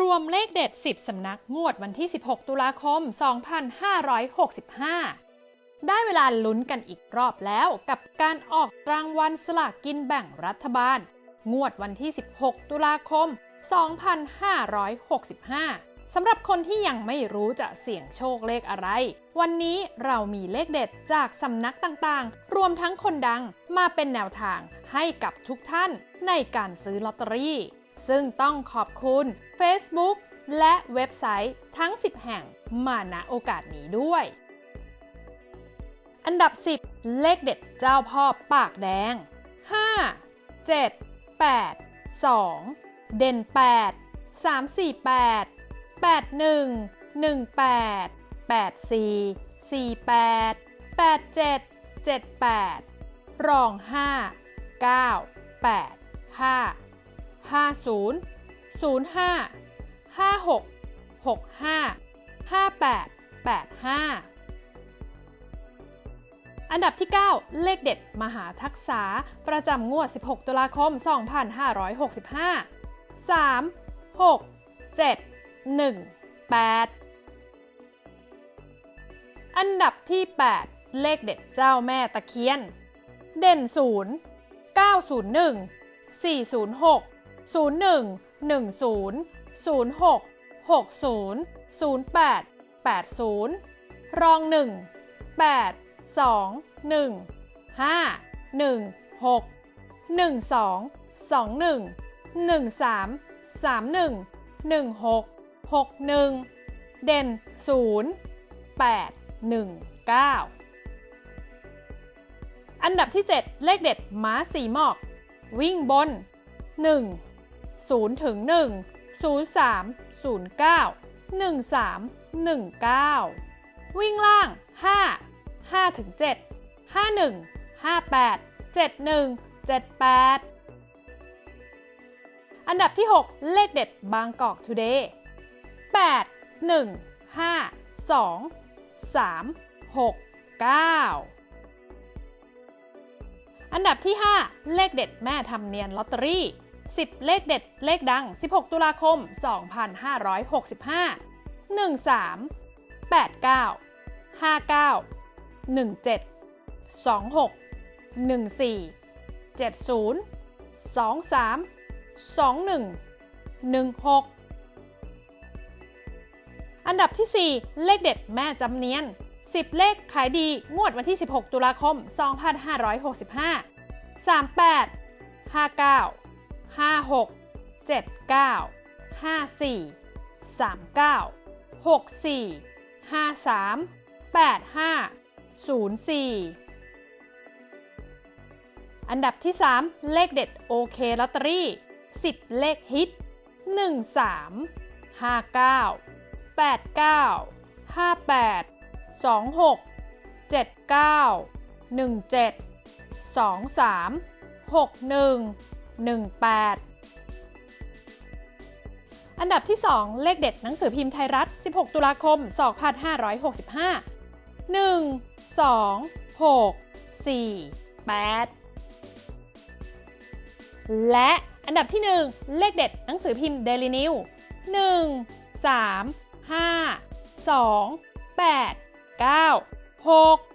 รวมเลขเด็ด 10 สำนักงวดวันที่ 16 ตุลาคม 2565 ได้เวลาลุ้นกันอีกรอบแล้วกับการออกรางวัลสลากกินแบ่งรัฐบาล งวดวันที่ 16 ตุลาคม 2565 สำหรับคนที่ยังไม่รู้จะเสี่ยงโชคเลขอะไร วันนี้เรามีเลขเด็ดจากสำนักต่างๆ รวมทั้งคนดังมาเป็นแนวทางให้กับทุกท่านในการซื้อลอตเตอรี่ ซึ่งต้องขอบคุณ Facebook และเว็บไซต์ทั้ง 10 แห่งมาณโอกาสนี้ด้วย อันดับ 10 เลขเด็ดเจ้าพ่อปากแดง 5 7 8 2 เด่น 8 3 4 8 8 1 1 8 8 4 4 8 8 7 7 8 รอง 5 9 8 5 50 05 56 65 58 85 อันดับที่ 9 เลขเด็ดมหาทักษาประจำงวด 16 ตุลาคม 2565 3 6 7 1 8 อันดับที่ 8 เลขเด็ดเจ้าแม่ตะเคียน เด่น 0 901 406 01 10 06 60 08 80 รอง 1 8 2 1 5 1 6 1 2 2 1 1 3 3 1 1 6 6 1 เด่น 0 8 1 9 อันดับที่ 7 เลขเด็ดม้าสีหมอก วิ่งบน 1 0ถึง1 0 3 0 9 1 3 1 9 วิ่งล่าง 5 5ถึง7 5 1 5 8 7 1 7 8 อันดับที่ 6 เลขเด็ดบางกอกทูเดย์8 1 5 2 3 6 9 อันดับที่ 5 เลขเด็ดแม่ทำเนียนลอตเตอรี่ 10 เลขเด็ด เลขดัง 16 ตุลาคม 2565 13 89 59 17 26 14 70 23 21 16 อันดับที่ 4 เลขเด็ดแม่จำเนียน 10 เลขขายดีงวดวันที่ 16 ตุลาคม 2565 38 59 56 79 54 39 64 53 85 04 อันดับที่ 3 เลขเด็ดโอเคลอตเตอรี่ 10 เลขฮิต 13 59 89 58 26 79 17 23 61 18 อันดับที่ 2 เลขเด็ดหนังสือพิมพ์ไทยรัฐ 16 ตุลาคม 2565 1 2 6 4 8 และอันดับที่ 1 เลขเด็ดหนังสือพิมพ์ Daily New 1 3 5 2 8 9 6